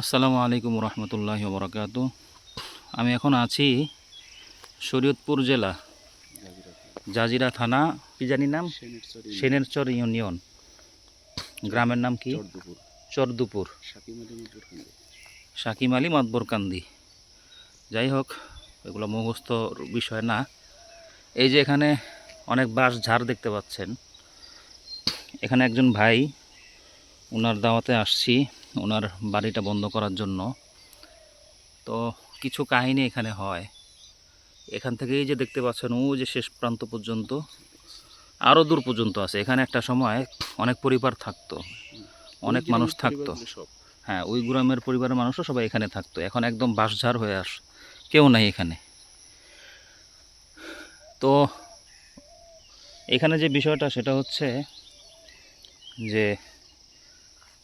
আসসালামু আলাইকুম রহমতুল্লাহ বরকাত আমি এখন আছি শরীয়তপুর জেলা জাজিরা থানা কি জানি নাম? সেনেরচর ইউনিয়ন। গ্রামের নাম কি? চরদুপুর। শাকিম আলী মাতবরকান্দি যাই হোক এগুলো মুখস্থ বিষয় না। এই যে এখানে অনেক বাঁশ ঝাড় দেখতে পাচ্ছেন। এখানে একজন ভাই ওনার দাওয়াতে আসছি। ওনার বাড়িটা বন্ধ করার জন্য। তো কিছু কাহিনী এখানে হয়। এখান থেকেই যে দেখতে পাচ্ছেন ও যে শেষ প্রান্ত পর্যন্ত আরও দূর পর্যন্ত আছে। এখানে একটা সময় অনেক পরিবার থাকতো অনেক মানুষ থাকতো। হ্যাঁ ওই গ্রামের পরিবারের মানুষও সবাই এখানে থাকতো। এখন একদম বাঁশঝাড় হয়ে আস কেউ নাই এখানে। তো এখানে যে বিষয়টা সেটা হচ্ছে যে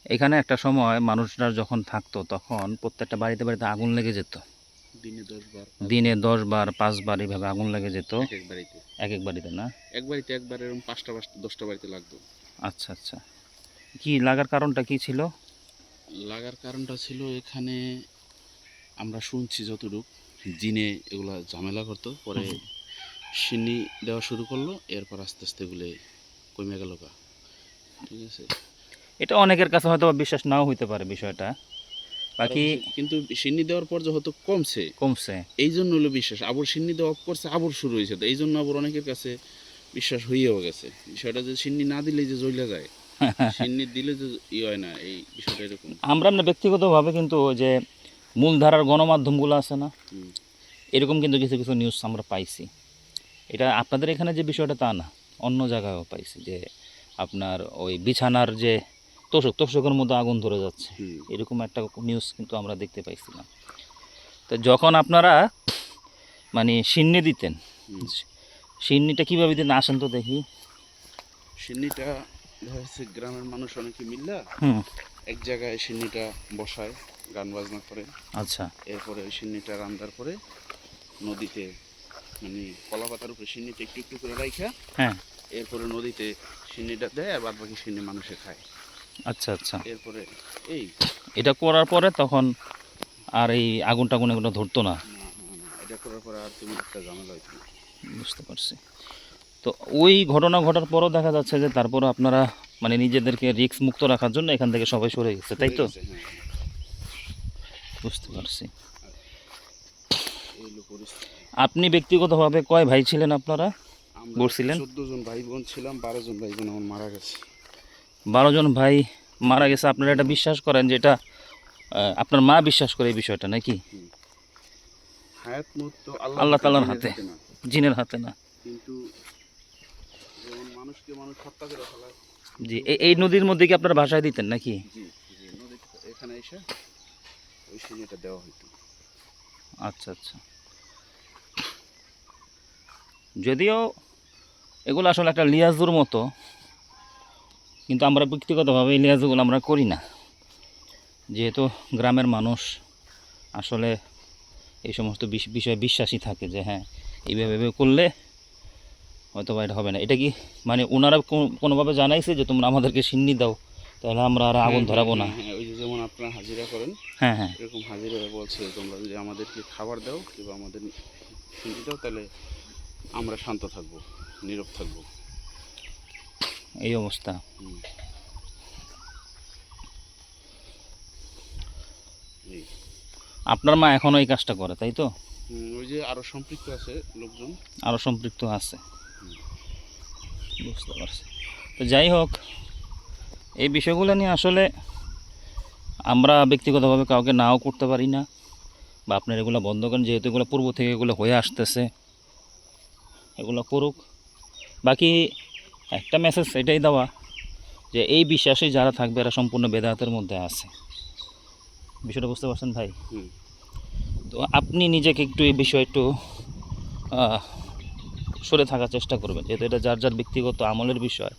এখানে একটা সময় মানুষরা যখন থাকতো তখন প্রত্যেকটা বাড়িতে বাড়িতে আগুন লেগে যেত। দিনে দশ বার দিনে দশ বার পাঁচ বার এইভাবে আগুন লেগে যেত। এক এক বাড়িতে। এক এক বাড়িতে না? এক বাড়িতে একবার এরকম পাঁচটা পাঁচটা দশটা বাড়িতে লাগতো। আচ্ছা আচ্ছা। কি লাগার কারণটা কি ছিল? লাগার কারণটা ছিল এখানে আমরা শুনছি যতটুক জিনে এগুলা ঝামেলা করতো পরে সিন্নি দেওয়া শুরু করল এরপর আস্তে আস্তে এগুলো কমে গেল গা। ঠিক আছে? এটা অনেকের কাছে হয়তো বা বিশ্বাস নাও হইতে পারে বিষয়টা। বাকি কিন্তু সিন্নি দেওয়ার পর যেহেতু কমছে কমছে। এই জন্য হলো বিশ্বাস। আবার সিন্নি দেওয়া অফ করছে আবার শুরু হয়েছে তো এই জন্য আবার অনেকের কাছে বিশ্বাস হইয়াও গেছে। বিষয়টা যে সিন্নি না দিলে যে জ্বলে যায় সিন্নি দিলে যে ই হয় না এই বিষয়টা এরকম। আমরা আমরা ব্যক্তিগতভাবে কিন্তু ওই যে মূলধারার গণমাধ্যমগুলো আছে না এরকম কিন্তু কিছু কিছু নিউজ আমরা পাইছি। এটা আপনাদের এখানে যে বিষয়টা তা না অন্য জায়গায়ও পাইছি যে আপনার ওই বিছানার যে তোষক তোষকের মধ্যে আগুন ধরে যাচ্ছে। এরকম একটা নিউজ কিন্তু আমরা দেখতে পাইছিলাম। তো যখন আপনারা মানে সিন্নি দিতেন। সিন্নিটা কীভাবে দিতেন? আসেন তো দেখি। সিন্নিটা যাচ্ছে গ্রামের মানুষ অনেকে মিল্লা হুম। এক জায়গায় সিন্নিটা বসায় গান বাজনা করে। আচ্ছা। এরপরে ওই সিন্নিটা রান্দার পরে নদীতে মানে কলা পাতার উপরে সিন্নিটা একটু একটু করে রাইখা হ্যাঁ। এরপরে নদীতে সিন্নিটা দেয় আর বাদ বাকি সিন্নি মানুষে খায়। আচ্ছা আচ্ছা। এরপরে এই। এটা করার পরে তখন আর এই আগুন টাগুন এগুলো ধরতো না? এটা করার পরে আর তুমি একটা ঝামেলা হইতো। বুঝতে পারছি। তো ওই ঘটনা ঘটার পরও দেখা যাচ্ছে যে তারপরও আপনারা মানে নিজেদেরকে রিস্ক মুক্ত রাখার জন্য এখান থেকে সবাই সরে গেছে তাই তো? হয়ে। বুঝতে পারছি। আপনি ব্যক্তিগতভাবে কয় ভাই ছিলেন আপনারা? বলছিলেন? চোদ্দ জন ভাই বোন ছিলাম বারো জন ভাই বোন আমার মারা গেছে। বারো জন ভাই মারা গেছে আপনারা এটা বিশ্বাস করেন যে এটা আপনার মা বিশ্বাস করে এই বিষয়টা নাকি? আল্লাহ জিনের হাতে। জিনের হাতে না। কিন্তু মানুষকে মানুষ হত্যা করে ফেলায় জি এই নদীর মধ্যে কি আপনারা ভাষায় দিতেন নাকি? জি জি নদীতে এখানে এসে ওই সিনেটা দেওয়া হইতো। আচ্ছা আচ্ছা। যদিও এগুলো আসলে একটা লিয়াজুর মতো কিন্তু আমরা ব্যক্তিগতভাবে এই লিয়াজুগুলো আমরা করি না। যেহেতু গ্রামের মানুষ আসলে এই সমস্ত বিষয়ে বিশ্বাসী থাকে যে হ্যাঁ এইভাবে করলে হয়তো বা এটা হবে না। এটা কি মানে ওনারা কোনো- কোনোভাবে জানাইছে যে তোমরা আমাদেরকে সিন্নি দাও তাহলে আমরা আর আগুন ধরাবো না হ্যাঁ, হ্যাঁ, ওই যে যেমন আপনারা হাজিরা করেন হ্যাঁ হ্যাঁ। এরকম হাজিরা বলছে তোমরা যদি আমাদেরকে খাবার দাও কিংবা আমাদের হিন্দি দাও তাহলে আমরা শান্ত থাকব নীরব থাকব। এই অবস্থা। আপনার মা এখনও এই কাজটা করে তাই তো? ওই যে আরও সম্পৃক্ত আছে লোকজন। আরও সম্পৃক্ত আছে। বুঝতে পারছি। তো যাই হোক এই বিষয়গুলো নিয়ে আসলে আমরা ব্যক্তিগতভাবে কাউকে নাও করতে পারি না বা আপনার এগুলো বন্ধ করেন যেহেতু এগুলো পূর্ব থেকে এগুলো হয়ে আসতেছে এগুলো করুক। বাকি একটা মেসেজ এটাই দেওয়া যে এই বিশ্বাসে যারা থাকবে এরা সম্পূর্ণ বেদাতের মধ্যে আছে। বিষয়টা বুঝতে পারছেন ভাই? তো আপনি নিজেকে একটু এই বিষয়ে একটু সরে থাকার চেষ্টা করবেন। যেহেতু এটা যার যার ব্যক্তিগত আমলের বিষয়।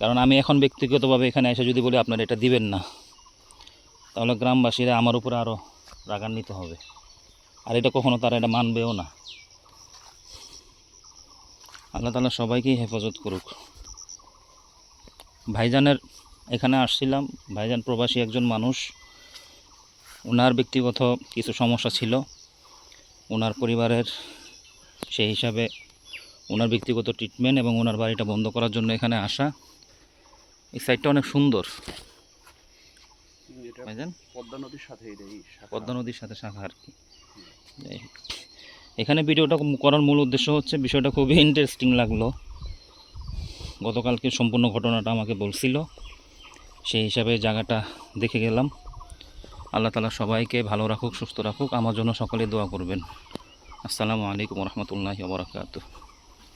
কারণ আমি এখন ব্যক্তিগতভাবে এখানে এসে যদি বলি আপনারা এটা দিবেন না তাহলে গ্রামবাসীরা আমার উপরে আরও রাগান্বিত হবে। আর এটা কখনো তারা এটা মানবেও না। আল্লাহ তালা সবাইকেই হেফাজত করুক। ভাইজানের এখানে আসছিলাম ভাইজান প্রবাসী একজন মানুষ। ওনার ব্যক্তিগত কিছু সমস্যা ছিল। ওনার পরিবারের সেই হিসাবে ওনার ব্যক্তিগত ট্রিটমেন্ট এবং ওনার বাড়িটা বন্ধ করার জন্য এখানে আসা। এই সাইডটা অনেক সুন্দর। পদ্মা নদীর সাথে পদ্মা নদীর সাথে শাখা আর কি। এখানে ভিডিওটা করার মূল উদ্দেশ্য হচ্ছে বিষয়টা খুবই ইন্টারেস্টিং লাগল। গতকালকে সম্পূর্ণ ঘটনাটা আমাকে বলছিল। সেই হিসাবে জায়গাটা দেখে গেলাম। আল্লাহ তালা সবাইকে ভালো রাখুক, সুস্থ রাখুক। আমার জন্য সকলে দোয়া করবেন। আসসালামু আলাইকুম রহমতুল্লাহি ওবরাকাতুহ